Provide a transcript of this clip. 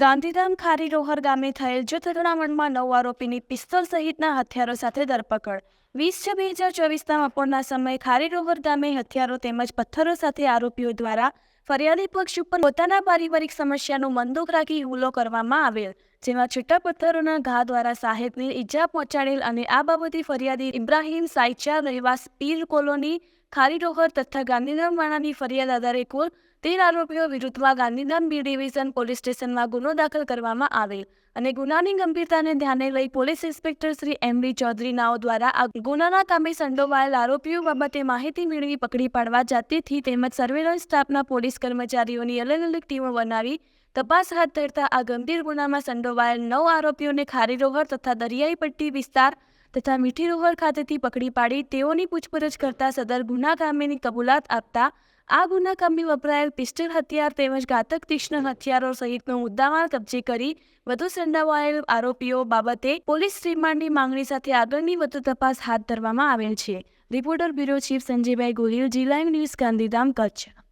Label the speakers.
Speaker 1: ગાંધીધામ ખારી રોહર ગામે થયેલ જૂથ અથડામણમાં નવ આરોપીની પિસ્તોલ સહિતના હથિયારો સાથે ધરપકડ. વીસ છ બે હજાર ચોવીસના બપોરના સમયે ખારી રોહર ગામે હથિયારો તેમજ પથ્થરો સાથે આરોપીઓ દ્વારા ફરિયાદી પક્ષ ઉપર પોતાના પારિવારિક સમસ્યાનું મંદુક રાખી હુમલો કરવામાં આવેલ, જેમાં છૂટા પથ્થરોના ઘા દ્વારા સાહેબને ઈજા પહોંચાડેલ અને આ બાબતે ફરિયાદી ઇબ્રાહીમ સાઈચા રહેવાસ પીર કોલોની ખારી રોહર તથા ગાંધીધામ વાળાની ફરિયાદ આધારે કુલ તેર આરોપીઓ વિરુદ્ધમાં ગાંધીધામ બી ડિવિઝન પોલીસ સ્ટેશનમાં ગુનો દાખલ કરવામાં આવેલ અને ગુનાની ગંભીરતાને ધ્યાને લઈ police inspector Shri M D Chaudhari નાઓ દ્વારા આ ગુનાના કામે સંડોવાયેલ આરોપીઓ બાબતે માહિતી મેળવી પકડી પાડવા જાતેથી તેમજ સર્વેલન્સ સ્ટાફના પોલીસ કર્મચારીઓની અલગ અલગ ટીમો બનાવી તપાસ હાથ ધરતા આ ગંભીર ગુનામાં સંડોવાયેલ નવ આરોપીઓને ખારી રોહર તથા દરિયાઈ પટ્ટી વિસ્તાર તથા મીઠી રોહર ખાતેથી પકડી પાડી તેઓની પૂછપરછ કરતા સદર ગુના કામેની કબૂલાત આપતા આ ગુના કામે વપરાયેલ પિસ્ટલ હથિયાર તેમજ ઘાતક તીક્ષ્ણ હથિયારો સહિતનો મુદ્દામાલ કબજે કરી વધુ સંડાવાયેલ આરોપીઓ બાબતે પોલીસ રિમાન્ડની માંગણી સાથે આગળની વધુ તપાસ હાથ ધરવામાં આવેલ છે. Reporter bureau chief Sanjaybhai Gohil, G live news Gandhidham, Kutch.